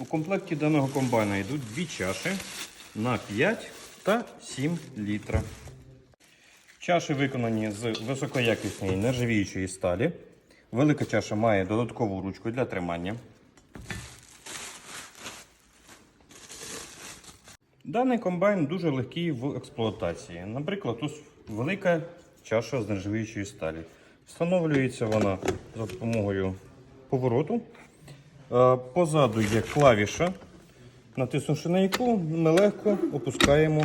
У комплекті даного комбайна йдуть дві чаші на 5 та 7 літра. Чаші виконані з високоякісної нержавіючої сталі. Велика чаша має додаткову ручку для тримання. Даний комбайн дуже легкий в експлуатації. Наприклад, тут велика чаша з нержавіючої сталі. Встановлюється вона за допомогою повороту. Е, Позаду є клавіша, натиснувши на яку ми легко опускаємо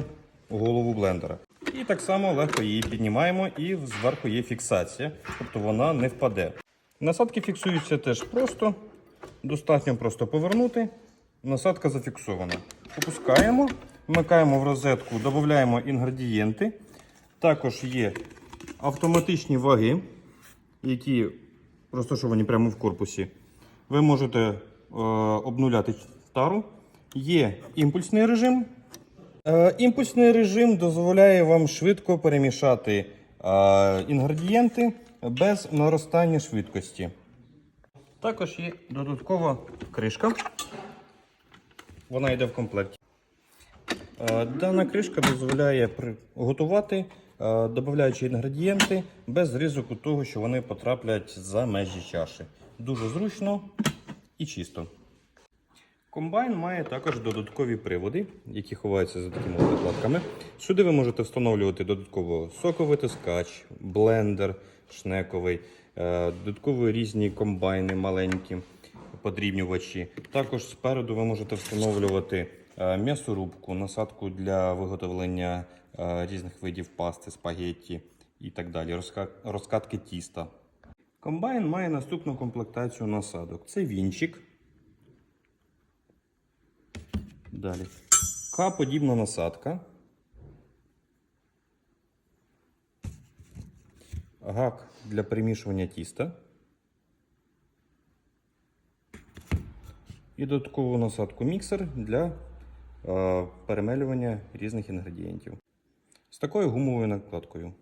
голову блендера. І так само легко її піднімаємо і зверху є фіксація, тобто вона не впаде. Насадки фіксуються теж просто, достатньо просто повернути. Насадка зафіксована. Опускаємо, вмикаємо в розетку, додаємо інгредієнти. Також є автоматичні ваги, які розташовані прямо в корпусі. Ви можете е, обнуляти тару. Є імпульсний режим. Е, імпульсний режим дозволяє вам швидко перемішати е, інгредієнти без наростання швидкості. Також є додаткова кришка. Вона йде в комплекті. Е, Дана кришка дозволяє готувати, е, додаючи інгредієнти без ризику того, що вони потраплять за межі чаші. Дуже зручно і чисто. Комбайн має також додаткові приводи, які ховаються за такими от. Сюди ви можете встановлювати додатково соковитискач, блендер шнековий, е, додаткові різні комбайни маленькі, подрібнювачі. Також спереду ви можете встановлювати м'ясорубку, насадку для виготовлення е, різних видів пасти, спагетті і так далі, розкатки тіста. Комбайн має наступну комплектацію насадок. Це вінчик. Далі. К-подібна насадка. Гак для перемішування тіста. І додаткову насадку міксер для е, перемелювання різних інгредієнтів. З такою гумовою накладкою.